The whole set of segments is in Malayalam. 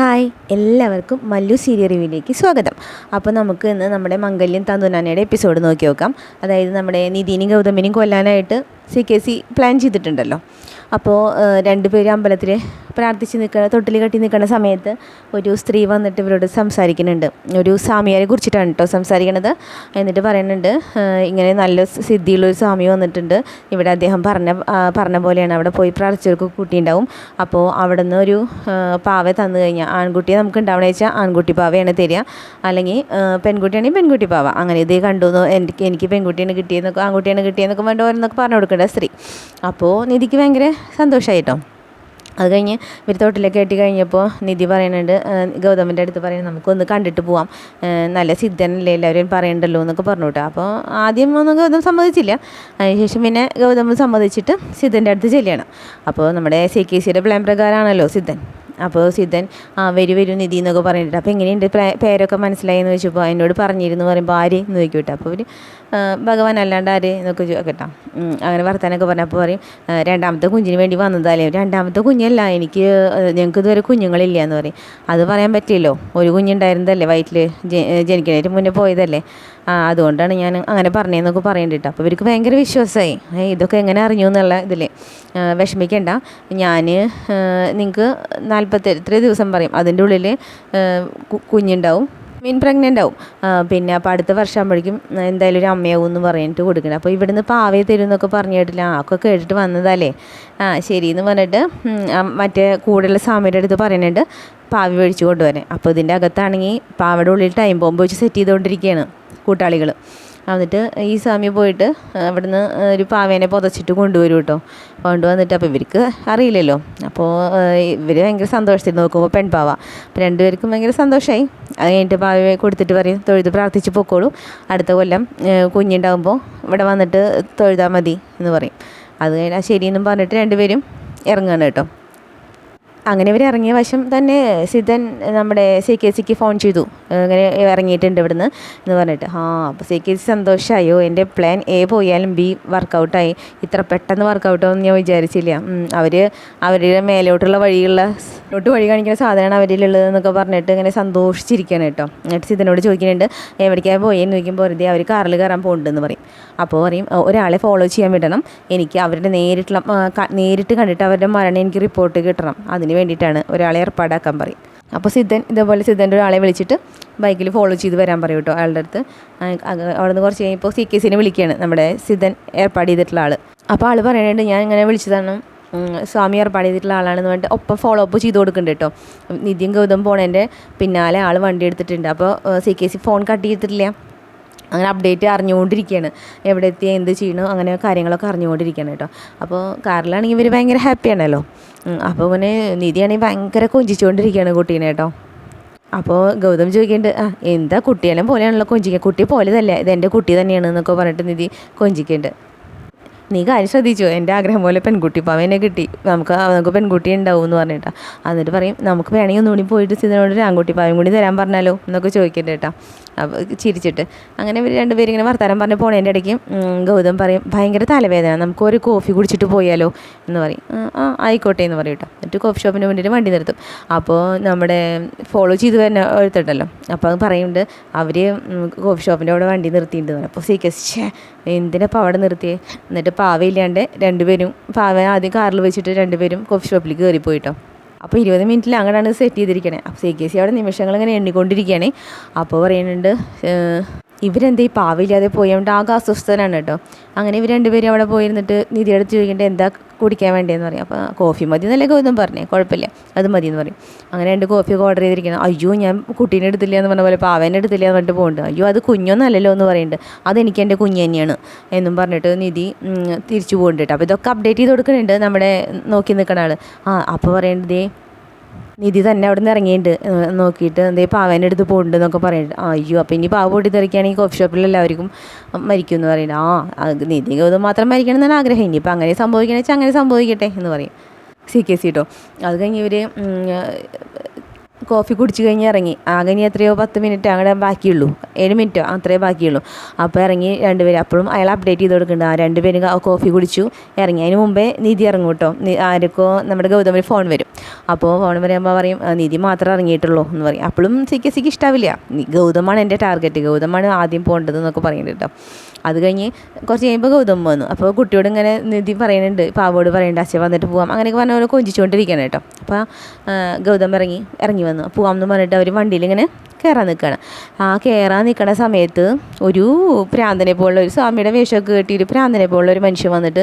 ഹായ് എല്ലാവർക്കും മല്ലു സീരിയൽ റിവ്യൂവിലേക്ക് സ്വാഗതം. അപ്പോൾ നമുക്ക് ഇന്ന് നമ്മുടെ മംഗല്യം തന്തുനാനയുടെ എപ്പിസോഡ് നോക്കി നോക്കാം. അതായത് നമ്മുടെ നിതിനും ഗൗതമിനും കൊല്ലാനായിട്ട് സി കെ സി പ്ലാൻ ചെയ്തിട്ടുണ്ടല്ലോ. അപ്പോൾ രണ്ടുപേരും അമ്പലത്തിൽ പ്രാർത്ഥിച്ച് നിൽക്കുന്ന തൊട്ടിൽ കെട്ടി നിൽക്കുന്ന സമയത്ത് ഒരു സ്ത്രീ വന്നിട്ട് ഇവരോട് സംസാരിക്കുന്നുണ്ട്. ഒരു സ്വാമിയാരെ കുറിച്ചിട്ടാണ് കേട്ടോ സംസാരിക്കണത്. എന്നിട്ട് പറയുന്നുണ്ട് ഇങ്ങനെ നല്ല സിദ്ധിയുള്ളൊരു സ്വാമി വന്നിട്ടുണ്ട്. ഇവിടെ അദ്ദേഹം പറഞ്ഞ പറഞ്ഞ പോലെയാണ് അവിടെ പോയി പ്രാർത്ഥിച്ചവർക്ക് കുട്ടിയുണ്ടാവും. അപ്പോൾ അവിടെ നിന്ന് ഒരു പാവ തന്നു കഴിഞ്ഞാൽ ആൺകുട്ടിയെ നമുക്ക് ഉണ്ടാവണ വെച്ചാൽ ആൺകുട്ടി പാവയാണ് തരിക. അല്ലെങ്കിൽ പെൺകുട്ടിയാണെങ്കിൽ പെൺകുട്ടി പാവ. അങ്ങനെ ഇതേ കണ്ടു എനിക്ക് എനിക്ക് പെൺകുട്ടിയാണ് കിട്ടിയെന്നൊക്കെ ആൺകുട്ടിയാണ് കിട്ടിയെന്നൊക്കെ വേണ്ട ഓരോന്നൊക്കെ പറഞ്ഞു കൊടുക്കേണ്ട സ്ത്രീ. അപ്പോൾ നിധിക്ക് ഭയങ്കര സന്തോഷമായി കേട്ടോ അത് കഴിഞ്ഞ് ഇവർ തോട്ടിലേക്ക് കഴിഞ്ഞപ്പോൾ നിധി പറയുന്നുണ്ട് ഗൗതമന്റെ അടുത്ത് പറയുന്നത് നമുക്കൊന്ന് കണ്ടിട്ട് പോവാം. നല്ല സിദ്ധനല്ലേ എല്ലാവരും പറയണ്ടല്ലോ എന്നൊക്കെ പറഞ്ഞു കേട്ടോ. അപ്പോൾ ആദ്യം ഒന്നും ഗൗതം സമ്മതിച്ചില്ല. അതിനുശേഷം പിന്നെ ഗൗതം സമ്മതിച്ചിട്ട് സിദ്ധന്റെ അടുത്ത് ചെല്ലുകയാണ്. അപ്പോൾ നമ്മുടെ സി കെ സിയുടെ പ്ലാൻ പ്രകാരമാണല്ലോ സിദ്ധൻ. അപ്പോൾ സിദ്ധൻ ആ വരൂ വരൂ നിധി എന്നൊക്കെ പറഞ്ഞിട്ട്. അപ്പോൾ എങ്ങനെയുണ്ട്? പേരൊക്കെ മനസ്സിലായി എന്ന് ചോദിച്ചപ്പോൾ എന്നോട് പറഞ്ഞിരുന്നു പറയുമ്പോൾ ആര് എന്ന് ചോദിക്കും കേട്ടോ അപ്പോൾ ഒരു ഭഗവാൻ അല്ലാണ്ട് ആര് എന്നൊക്കെ കേട്ടോ. അങ്ങനെ വർത്താനൊക്കെ പറഞ്ഞപ്പോൾ പറയും രണ്ടാമത്തെ കുഞ്ഞിന് വേണ്ടി വന്നതല്ലേ രണ്ടാമത്തെ കുഞ്ഞല്ല എനിക്ക് ഞങ്ങൾക്ക് ഇതുവരെ കുഞ്ഞുങ്ങളില്ല എന്ന് പറയും. അത് പറയാൻ പറ്റില്ലല്ലോ ഒരു കുഞ്ഞുണ്ടായിരുന്നതല്ലേ വയറ്റിൽ ജനിക്കുന്നതിന് മുന്നേ പോയതല്ലേ. അതുകൊണ്ടാണ് ഞാൻ അങ്ങനെ പറഞ്ഞതെന്നൊക്കെ പറയേണ്ടിട്ട്. അപ്പോൾ ഇവർക്ക് ഭയങ്കര വിശ്വാസമായി. ഇതൊക്കെ എങ്ങനെ അറിഞ്ഞു എന്നുള്ള ഇതിൽ വിഷമിക്കേണ്ട. ഞാൻ നിങ്ങൾക്ക് നാൽപ്പത്തി എത്ര ദിവസം പറയും. അതിന്റെ ഉള്ളിൽ കുഞ്ഞുണ്ടാവും. മീൻ പ്രഗ്നന്റ് ആവും. പിന്നെ അപ്പോൾ അടുത്ത വർഷം ആകുമ്പോഴേക്കും എന്തായാലും ഒരു അമ്മയാവും എന്ന് പറഞ്ഞിട്ട് കൊടുക്കണം. അപ്പോൾ ഇവിടുന്ന് പാവയെ തരും എന്നൊക്കെ പറഞ്ഞു കേട്ടില്ല ആ ഒക്കെ കേട്ടിട്ട് വന്നതല്ലേ? ആ ശരി എന്ന് പറഞ്ഞിട്ട് മറ്റേ കൂടെയുള്ള സ്വാമിയുടെ അടുത്ത് പറയുന്നുണ്ട് പാവി മേടിച്ച് കൊണ്ടുവരാൻ. അപ്പോൾ ഇതിന്റെ അകത്താണെങ്കിൽ പാവയുടെ ഉള്ളിൽ ടൈം ബോംബ് വെച്ച് സെറ്റ് ചെയ്തുകൊണ്ടിരിക്കുകയാണ് കൂട്ടാളികൾ എന്നിട്ട് ഈ സ്വാമി പോയിട്ട് അവിടുന്ന് ഒരു പാവേനെ പുതച്ചിട്ട് കൊണ്ടുവരും കേട്ടോ. കൊണ്ടുവന്നിട്ട് അപ്പോൾ ഇവർക്ക് അറിയില്ലല്ലോ. അപ്പോൾ ഇവർ ഭയങ്കര സന്തോഷത്തിൽ നോക്കുമ്പോൾ പെൺപാവ. അപ്പോൾ രണ്ടുപേർക്കും ഭയങ്കര സന്തോഷമായി അത് കഴിഞ്ഞിട്ട് പാവയെ കൊടുത്തിട്ട് പറയും തൊഴുത് പ്രാർത്ഥിച്ച് പൊക്കോളൂ. അടുത്ത കൊല്ലം കുഞ്ഞുണ്ടാകുമ്പോൾ ഇവിടെ വന്നിട്ട് തൊഴുതാൽ മതി എന്ന് പറയും. അത് കഴിഞ്ഞാൽ ശരിയെന്നും പറഞ്ഞിട്ട് രണ്ടുപേരും ഇറങ്ങുകയാണ് കേട്ടോ. അങ്ങനെ ഇവർ ഇറങ്ങിയ വശം തന്നെ സിദ്ധൻ നമ്മുടെ സി കെ സിക്ക് ഫോൺ ചെയ്തു. അങ്ങനെ ഇറങ്ങിയിട്ടുണ്ട് ഇവിടുന്ന് എന്ന് പറഞ്ഞിട്ട്. ആ അപ്പോൾ സി കെ സി സന്തോഷമായോ എന്റെ പ്ലാൻ എ പോയാലും ബി വർക്കൗട്ടായി ഇത്ര പെട്ടെന്ന് വർക്കൗട്ടാവും ഞാൻ വിചാരിച്ചില്ല. അവർ അവരുടെ മേലോട്ടുള്ള വഴിയുള്ള ഒട്ട് വഴി കാണിക്കുന്ന സാധനമാണ് അവരിലുള്ളത് എന്നൊക്കെ പറഞ്ഞിട്ട് ഇങ്ങനെ സന്തോഷിച്ചിരിക്കുകയാണ് കേട്ടോ. എന്നിട്ട് സിദ്ധനോട് ചോദിക്കുന്നുണ്ട് എവിടേക്കാണ് പോയെന്ന് ചോദിക്കുമ്പോൾ വെറുതെ അവർ കാറിൽ കയറാൻ പോകുന്നുണ്ടെന്ന് പറയും. അപ്പോൾ പറയും ഒരാളെ ഫോളോ ചെയ്യാൻ വിടണം. എനിക്ക് അവരുടെ നേരിട്ടുള്ള നേരിട്ട് കണ്ടിട്ട് അവരുടെ മരണം എനിക്ക് റിപ്പോർട്ട് കിട്ടണം. അതിന് വേണ്ടിയിട്ടാണ് ഒരാളെ ഏർപ്പാടാക്കാൻ പറയും. അപ്പോൾ സിദ്ധൻ ഇതേപോലെ സിദ്ധന്റെ ഒരാളെ വിളിച്ചിട്ട് ബൈക്കിൽ ഫോളോ ചെയ്ത് വരാൻ പറയും കേട്ടോ അയാളുടെ അടുത്ത്. അവിടെ നിന്ന് കുറച്ച് കഴിഞ്ഞപ്പോൾ സി കെ സിനെ വിളിക്കുകയാണ് നമ്മുടെ സിദ്ധൻ ഏർപ്പാട് ചെയ്തിട്ടുള്ള ആൾ അപ്പോൾ ആൾ പറയുന്നുണ്ട് ഞാൻ ഇങ്ങനെ വിളിച്ചതാണ് സ്വാമി ഏർപ്പാട് ചെയ്തിട്ടുള്ള ആളാണെന്ന് പറഞ്ഞിട്ട് ഒപ്പം ഫോളോ അപ്പ് ചെയ്ത് കൊടുക്കുന്നുണ്ട് കേട്ടോ. നിത്യം ഗൗതം പോണേന്റെ പിന്നാലെ ആൾ വണ്ടി എടുത്തിട്ടുണ്ട്. അപ്പോൾ C K C phone cut ചെയ്തിട്ടില്ല. അങ്ങനെ അപ്ഡേറ്റ് അറിഞ്ഞുകൊണ്ടിരിക്കുകയാണ് എവിടെ എത്തി എന്ത് ചെയ്യണു അങ്ങനെ കാര്യങ്ങളൊക്കെ അറിഞ്ഞുകൊണ്ടിരിക്കുകയാണ് കേട്ടോ. അപ്പോൾ കാറിലാണെങ്കിൽ ഇവർ ഭയങ്കര ഹാപ്പിയാണല്ലോ അപ്പോൾ പിന്നെ നിധിയാണെങ്കിൽ ഭയങ്കര കൊഞ്ചിച്ചുകൊണ്ടിരിക്കുകയാണ് കുട്ടീനെ കേട്ടോ. അപ്പോൾ ഗൗതം ചോദിക്കേണ്ടത് ആ എന്താ കുട്ടിയെല്ലാം പോലെയാണല്ലോ കൊഞ്ചിക്കുക കുട്ടി പോലെ തന്നെ ഇത് എന്റെ കുട്ടി തന്നെയാണ് എന്നൊക്കെ പറഞ്ഞിട്ട് നിധി കൊഞ്ചിക്കേണ്ടത് നീ കാര്യം ശ്രദ്ധിച്ചോ എന്റെ ആഗ്രഹം പോലെ പെൺകുട്ടി പാവനെ കിട്ടി. നമുക്ക് നമുക്ക് പെൺകുട്ടി ഉണ്ടാവും എന്ന് പറഞ്ഞിട്ടാ. എന്നിട്ട് പറയും നമുക്ക് വേണമെങ്കിൽ ഒന്നുകൂടി പോയിട്ട് സീതനോട് ഒരു ആൺകുട്ടി പാവം കൂടി തരാൻ പറഞ്ഞാലോ? എന്നൊക്കെ ചോദിക്കട്ടെ കേട്ടോ. ചിരിച്ചിട്ട്. അങ്ങനെ രണ്ടുപേരും ഇങ്ങനെ വർത്താനം പറഞ്ഞ് പോണേന്റെ ഇടയ്ക്ക് ഗൗതം പറയും ഭയങ്കര തലവേദന നമുക്ക് ഒരു കോഫി കുടിച്ചിട്ട് പോയാലോ? എന്ന് പറയും. "ആ, ആയിക്കോട്ടെ എന്ന് പറയും കേട്ടോ. എന്നിട്ട് കോഫി ഷോപ്പിന് മുന്നിൽ വണ്ടി നിർത്തും. അപ്പോൾ നമ്മുടെ ഫോളോ ചെയ്ത് തന്നെ ഒരുത്തുണ്ടല്ലോ അപ്പോൾ അത് പറയുന്നുണ്ട് അവർ കോഫി ഷോപ്പിന്റെ അവിടെ വണ്ടി നിർത്തിയിട്ടുണ്ട്. അപ്പോൾ സീക്കസ് എന്തിനാ എന്തിനപ്പോൾ അവിടെ നിർത്തിയേ? എന്നിട്ട് പാവയില്ലാണ്ട് രണ്ടുപേരും പാവ ആദ്യം കാറിൽ വെച്ചിട്ട് രണ്ടുപേരും കോഫി ഷോപ്പിലേക്ക് കയറിപ്പോയിട്ടോ അപ്പോൾ ഇരുപത് മിനിറ്റിൽ അങ്ങനെയാണ് സെറ്റ് ചെയ്തിരിക്കണേ. അപ്പോൾ സി കെ സി അവിടെ നിമിഷങ്ങൾ ഇങ്ങനെ എണ്ണിക്കൊണ്ടിരിക്കുകയാണ് അപ്പോൾ പറയുന്നുണ്ട് ഇവരെന്താ ഈ പാവില്ലാതെ പോയി അവന്റെ ആകെ അസ്വസ്ഥനാണ് കേട്ടോ. അങ്ങനെ ഇവർ രണ്ടുപേരും അവിടെ പോയിരുന്നിട്ട് നിധി അടുത്ത് ചോദിക്കേണ്ടത് എന്താ കുടിക്കാൻ വേണ്ടതെന്ന് പറയും. അപ്പോൾ കോഫി മതി എന്നല്ലേ ഗൗതം പറഞ്ഞേ. കുഴപ്പമില്ല. അത് മതി എന്ന് പറയും. അങ്ങനെ രണ്ട് കോഫി ഓർഡർ ചെയ്തിരിക്കണം അയ്യോ ഞാൻ കുട്ടീനെ എടുത്തില്ല എന്ന് പറഞ്ഞ പോലെ പാവേനെ എടുത്തില്ല എന്ന് പറഞ്ഞിട്ട് പോകുന്നുണ്ട് അയ്യോ അത് കുഞ്ഞൊന്നല്ലല്ലോ എന്ന് പറയുന്നുണ്ട് അതെനിക്ക് എന്റെ കുഞ്ഞ് തന്നെയാണ് എന്നും പറഞ്ഞിട്ട് നിധി തിരിച്ചു പോകുന്നുണ്ട് കേട്ടോ. അപ്പോൾ ഇതൊക്കെ അപ്ഡേറ്റ് ചെയ്ത് കൊടുക്കുന്നുണ്ട് നമ്മുടെ നോക്കി നിൽക്കുന്ന ആൾ ആ അപ്പോൾ പറയേണ്ടതേ നിധി തന്നെ അവിടെ നിന്ന് ഇറങ്ങിയിട്ടുണ്ട് നോക്കിയിട്ട് എന്തേ പാവേന്റെ അടുത്ത് പോകുന്നുണ്ട് എന്നൊക്കെ പറയുന്നുണ്ട് അയ്യോ അപ്പോൾ ഇനി പാവ പൊട്ടി തെറിക്കുകയാണെങ്കിൽ കോഫി ഷോപ്പിൽ എല്ലാവർക്കും മരിക്കും എന്ന് പറയുന്നത് ആ നിധി ഗൗതം മാത്രം മരിക്കണം എന്നാണ് ആഗ്രഹം. ഇനിയിപ്പോൾ അങ്ങനെ സംഭവിക്കണമെന്ന് വെച്ചാൽ അങ്ങനെ സംഭവിക്കട്ടെ എന്ന് പറയും. സി കെ സി കേട്ടോ അത് കഴിഞ്ഞ് ഇവർ കോഫി കുടിച്ച് കഴിഞ്ഞ് ഇറങ്ങി. ആകെ ഇനി എത്രയോ പത്ത് മിനിറ്റ് അങ്ങനെ ബാക്കിയുള്ളൂ. ഏഴ് മിനിറ്റോ അത്രേ ബാക്കിയുള്ളൂ. അപ്പോൾ ഇറങ്ങി രണ്ടുപേരും. അപ്പോഴും അയാൾ അപ്ഡേറ്റ് ചെയ്ത് കൊടുക്കുന്നുണ്ട്. ആ രണ്ടുപേരും കോഫി കുടിച്ചു ഇറങ്ങി. അതിന് മുമ്പേ നിധി ഇറങ്ങും കേട്ടോ. ആരൊക്കെ നമ്മുടെ ഗൗതമിന് ഫോൺ വരും. അപ്പോൾ ഫോൺ പറയുമ്പോൾ പറയും "ആ, നിധി മാത്രം ഇറങ്ങിയിട്ടുള്ളൂ എന്ന് പറയും. അപ്പോഴും സിക്ക് സിക്ക് ഇഷ്ടാവില്ല. ഗൗതമാണ് എന്റെ ടാർഗറ്റ് ഗൗതമാണ് ആദ്യം പോകേണ്ടത് എന്നൊക്കെ പറയുന്നുണ്ട് കേട്ടോ. അത് കഴിഞ്ഞ് കുറച്ച് കഴിയുമ്പോൾ ഗൗതം വന്നു. അപ്പോൾ കുട്ടിയോട് ഇങ്ങനെ നിധി പറയുന്നുണ്ട് പാവോട് പറയുന്നുണ്ട് അച്ഛൻ വന്നിട്ട് പോകാം അങ്ങനെയൊക്കെ പറഞ്ഞ പോലെ കൊഞ്ചിച്ചുകൊണ്ടിരിക്കുകയാണ് കേട്ടോ. അപ്പോൾ ഗൗതം ഇറങ്ങി ഇറങ്ങി വന്നു. പോവാം എന്ന് പറഞ്ഞിട്ട് അവർ വണ്ടിയിൽ ഇങ്ങനെ കയറാൻ നിൽക്കുകയാണ് ആ കയറാൻ നിൽക്കുന്ന സമയത്ത് ഒരു പ്രാന്തനെ പോലുള്ള ഒരു സ്വാമിയുടെ വേഷമൊക്കെ കെട്ടിയിട്ട് പ്രാന്തനെ പോലുള്ള ഒരു മനുഷ്യൻ വന്നിട്ട്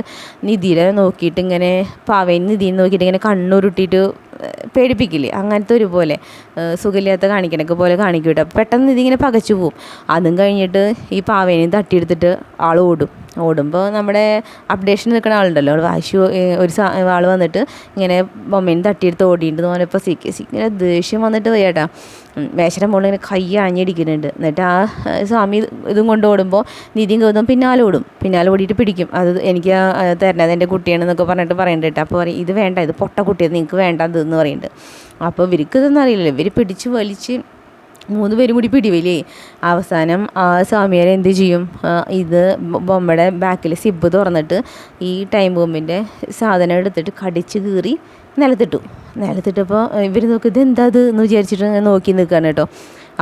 നിധിയിലെ നോക്കിയിട്ട് ഇങ്ങനെ പാവൻ നിധിയിൽ നോക്കിയിട്ട് ഇങ്ങനെ കണ്ണുരുട്ടിയിട്ട് പേടിപ്പിക്കില്ലേ? അങ്ങനത്തെ ഒരു പോലെ സുഖമില്ലാത്ത കാണിക്കണൊക്കെ പോലെ കാണിക്കും കേട്ടോ. പെട്ടെന്ന് ഇങ്ങനെ പകച്ചു പോവും. അതും കഴിഞ്ഞിട്ട് ഈ പാവേനെയും തട്ടിയെടുത്തിട്ട് ആൾ ഓടും. ഓടുമ്പോൾ നമ്മുടെ അപ്ഡേഷൻ നിൽക്കുന്ന ആളുണ്ടല്ലോ. ആൾ വാശി ഒരു ആൾ വന്നിട്ട് ഇങ്ങനെ ബൊമ്മേനെ തട്ടിയെടുത്ത് ഓടിയിട്ട് പറഞ്ഞപ്പോൾ സി കെ സി ഇങ്ങനെ ദേഷ്യം വന്നിട്ട് വയ്യാട്ടാ വേശയുടെ മുകളിൽ ഇങ്ങനെ കൈ ആഞ്ഞടിക്കുന്നുണ്ട്. എന്നിട്ട് ആ സ്വാമി ഇതും കൊണ്ട് ഓടുമ്പോൾ നിധിയും ഗൗതം പിന്നാലെ ഓടും. പിന്നാലെ ഓടിയിട്ട് പിടിക്കും. അത് എനിക്ക് തരണത് എന്റെ കുട്ടിയാണെന്നൊക്കെ പറഞ്ഞിട്ട് പറയുന്നുണ്ട് കേട്ടോ അപ്പോൾ പറയും ഇത് വേണ്ട ഇത് പൊട്ട കുട്ടിയത് നിങ്ങൾക്ക് വേണ്ട എന്ന് പറയുന്നുണ്ട് അപ്പോൾ ഇവർക്ക് ഇതൊന്നും അറിയില്ല ഇവർ പിടിച്ച് വലിച്ച് മൂന്ന് പേരും കൂടി പിടിവില്ലേ അവസാനം സ്വാമിയാർ എന്ത് ചെയ്യും? ഇത് ബൊമ്മയുടെ ബാക്കിൽ സിബ് തുറന്നിട്ട് ഈ ടൈം ബോംബിന്റെ സാധനം എടുത്തിട്ട് കടിച്ച് കീറി നിലത്തിട്ടു. നിലത്തിട്ടപ്പോൾ ഇവർ നോക്കി ഇത്? എന്താ എന്ന് വിചാരിച്ചിട്ട് നോക്കി നിൽക്കുകയാണ് കേട്ടോ.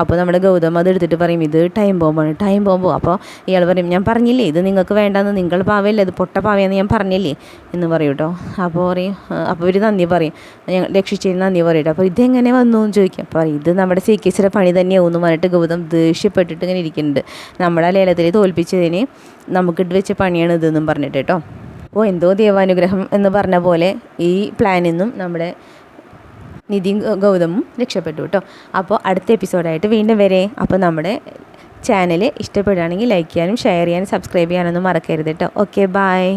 അപ്പോൾ നമ്മുടെ ഗൗതം അത് എടുത്തിട്ട് പറയും ഇത് ടൈം ബോംബാണ് ടൈം ബോംബോ അപ്പോൾ ഇയാൾ പറയും ഞാൻ പറഞ്ഞില്ലേ ഇത് നിങ്ങൾക്ക് വേണ്ടെന്ന് നിങ്ങൾ പാവയല്ലേ ഇത് പൊട്ട പാവയെന്ന് ഞാൻ പറഞ്ഞില്ലേ? എന്ന് പറയും കേട്ടോ അപ്പോൾ പറയും അപ്പോൾ ഇവർ നന്ദി പറയും. ഞങ്ങൾ രക്ഷിച്ചതിന് നന്ദി പറയട്ടെ അപ്പോൾ ഇതെങ്ങനെ വന്നു എന്ന് ചോദിക്കും. അപ്പോൾ പറയും ഇത് നമ്മുടെ സി പണി തന്നെയാവും എന്ന് പറഞ്ഞിട്ട് ഗൗതം ദേഷ്യപ്പെട്ടിട്ട് ഇങ്ങനെ ഇരിക്കുന്നുണ്ട്. നമ്മുടെ ലേലത്തിൽ തോൽപ്പിച്ചതിന് നമുക്കിട്ട് വെച്ച പണിയാണ് ഇതെന്നും പറഞ്ഞിട്ട് കേട്ടോ അപ്പോൾ എന്തോ ദേവാനുഗ്രഹം എന്ന് പറഞ്ഞ പോലെ ഈ പ്ലാനിൽ നിന്നും നമ്മുടെ നിതിൻ ഗൗതമും രക്ഷപ്പെട്ടു കേട്ടോ. അപ്പോൾ അടുത്ത എപ്പിസോഡായിട്ട് വീണ്ടും വരെ. അപ്പോൾ നമ്മുടെ ചാനൽ ഇഷ്ടപ്പെടുകയാണെങ്കിൽ ലൈക്ക് ചെയ്യാനും ഷെയർ ചെയ്യാനും സബ്സ്ക്രൈബ് ചെയ്യാനൊന്നും മറക്കരുത് കേട്ടോ. Okay bye